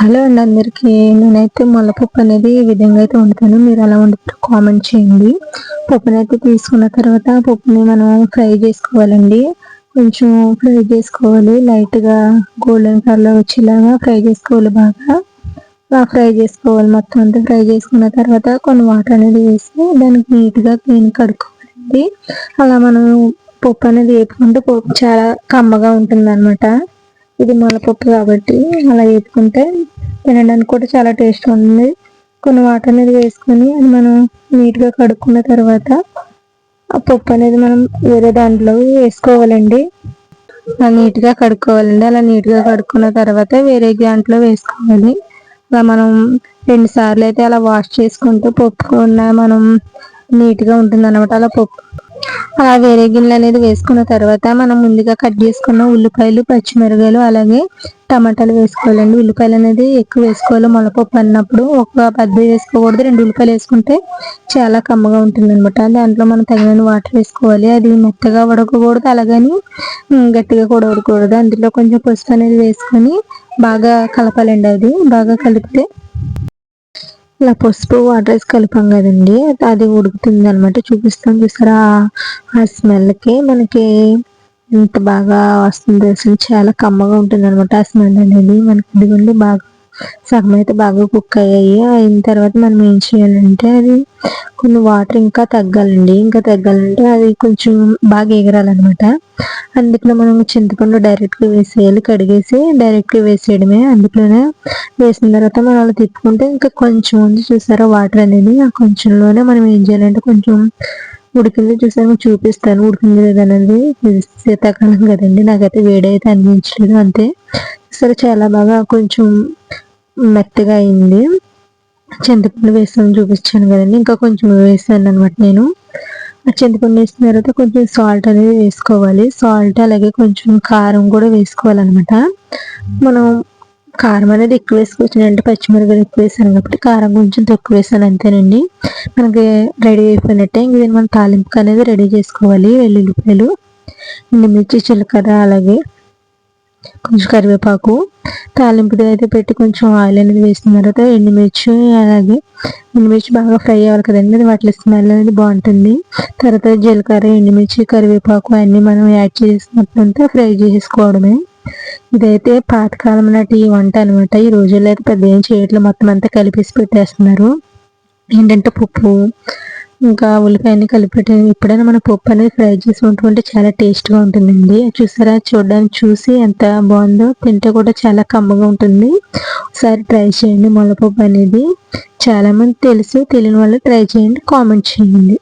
Hello అండి అందరికీ. నేనైతే ముల్లపప్పు అనేది ఈ విధంగా అయితే వండుతాను. మీరు అలా వండుతారు కామెంట్ చేయండి. పప్పుని అయితే తీసుకున్న తర్వాత పప్పుని మనం ఫ్రై చేసుకోవాలండి. కొంచెం ఫ్రై చేసుకోవాలి. లైట్గా గోల్డెన్ కలర్ వచ్చేలాగా ఫ్రై చేసుకోవాలి బాగా. ఫ్రై చేసుకోవాలి. మొత్తం అంతా ఫ్రై చేసుకున్న తర్వాత కొన్ని వాటర్ అనేది వేసి దానికి నీట్గా క్లీన్ కడుక్కోవాలండి. అలా మనం పప్పు అనేది వేపుకుంటే పప్పు చాలా కమ్మగా ఉంటుంది అనమాట ఇది మొలపప్పు కాబట్టి అలా వేపుకుంటే తినడానికి కూడా చాలా టేస్ట్ ఉంది. కొన్ని వాటర్ అనేది వేసుకొని అది మనం నీట్గా కడుక్కున్న తర్వాత ఆ పప్పు అనేది మనం వేరే దాంట్లో వేసుకోవాలండి. అలా నీట్గా కడుక్కోవాలండి. అలా నీట్గా కడుక్కున్న తర్వాత వేరే దాంట్లో వేసుకోవాలి. అలా మనం రెండు సార్లు అయితే అలా వాష్ చేసుకుంటూ పప్పు ఉన్న మనం నీట్గా ఉంటుంది అనమాట అలా పప్పు. అలా వేరే గిన్నెలు అనేది వేసుకున్న తర్వాత మనం ముందుగా కట్ చేసుకున్న ఉల్లిపాయలు పచ్చిమిరకాయలు అలాగే టమాటాలు వేసుకోవాలండి. ఉల్లిపాయలు అనేది ఎక్కువ వేసుకోవాలి. మొలపప్పు అన్నప్పుడు ఒక పెద్ద వేసుకోకూడదు. రెండు ఉల్లిపాయలు వేసుకుంటే చాలా కమ్మగా ఉంటుంది అనమాట దాంట్లో మనం తగిన వాటర్ వేసుకోవాలి. అది మెత్తగా ఉడకకూడదు అలాగని గట్టిగా కూడా ఉడకూడదు అందులో కొంచెం పసుపు అనేది వేసుకొని బాగా కలపాలండి అది. బాగా కలిపితే ఇలా పసుపు వాటర్ వేసి కలిపాం కదండి. అది ఉడుకుతుంది అనమాట చూపిస్తాం చూసారా? ఆ స్మెల్కి మనకి ఇంత బాగా వస్తుంది. అసలు చాలా కమ్మగా ఉంటుంది అనమాట ఆ స్మెల్ అనేది. మనకి ఇదిగోండి బాగా సగం అయితే బాగా కుక్ అయ్యాయి. అయిన తర్వాత మనం ఏం చేయాలంటే అది కొన్ని వాటర్ ఇంకా తగ్గాలండి. ఇంకా తగ్గాలంటే అది కొంచెం బాగా ఎగరాలన్నమాట. అందుట్లో మనం చింతపండు డైరెక్ట్గా వేసేయాలి. కడిగేసి డైరెక్ట్గా వేసేయడమే. అందులోనే వేసిన తర్వాత మనం అలా తిప్పుకుంటే ఇంకా కొంచెం ఉంది చూసారా వాటర్ అనేది. ఆ కొంచెంలోనే మనం ఏం చేయాలంటే కొంచెం ఉడికింది చూసాను చూపిస్తాను. ఉడికింది లేదనేది శీతాకాలం కదండి నాకైతే వేడైతే అనిపించలేదు అంతే. సరే చాలా బాగా కొంచెం మెత్తగా అయింది. చింతపండు వేస్తాను చూపించాను కదండి ఇంకా కొంచెం వేసాను అనమాట నేను. ఆ చింతపండు వేసిన తర్వాత కొంచెం సాల్ట్ అనేది వేసుకోవాలి. సాల్ట్ అలాగే కొంచెం కారం కూడా వేసుకోవాలన్నమాట. మనం కారం అనేది ఎక్కువ వేసుకోవచ్చు అంటే పచ్చిమిరపకాయలు ఎక్కువ వేసాను కాబట్టి కారం కొంచెం తక్కువ వేసాను అంతేనండి. మనకి రెడీ అయిపోయినట్టే ఇంక మనం తాలింపు అనేది రెడీ చేసుకోవాలి వెల్లుల్లిపాయలు ఎండుమిర్చి జీలకర్ర అలాగే కొంచెం కరివేపాకు. తాలింపుది అయితే పెట్టి కొంచెం ఆయిల్ అనేది వేసిన తర్వాత ఎండుమిర్చి అలాగే ఎండుమిర్చి బాగా ఫ్రై అవ్వాలి కదండి అది వాటి స్మెల్ అనేది బాగుంటుంది. తర్వాత జీలకర్ర ఎండుమిర్చి కరివేపాకు అన్నీ మనం యాడ్ చేసినట్టు ఫ్రై చేసుకోవడమే. ఇదైతే పాతకాలం నాటి వంట అనమాట ఈ రోజుల్లో అయితే పెద్ద ఏం చేయట్లు మొత్తం అంతా కలిపేసి పెట్టేస్తున్నారు. ఏంటంటే పప్పు ఇంకా ఉల్లిపాయని కలిపెట్టి ఎప్పుడైనా మన పప్పు అనేది ఫ్రై చేసి ఉంటుంటే చాలా టేస్ట్గా ఉంటుందండి. చూసారా? చూడడానికి చూసి ఎంత బాగుందో తింటే కూడా చాలా కమ్మగా ఉంటుంది. ఒకసారి ట్రై చేయండి. మొలపప్పు అనేది. చాలామంది తెలుసు తెలియని వాళ్ళు ట్రై చేయండి కామెంట్ చేయండి.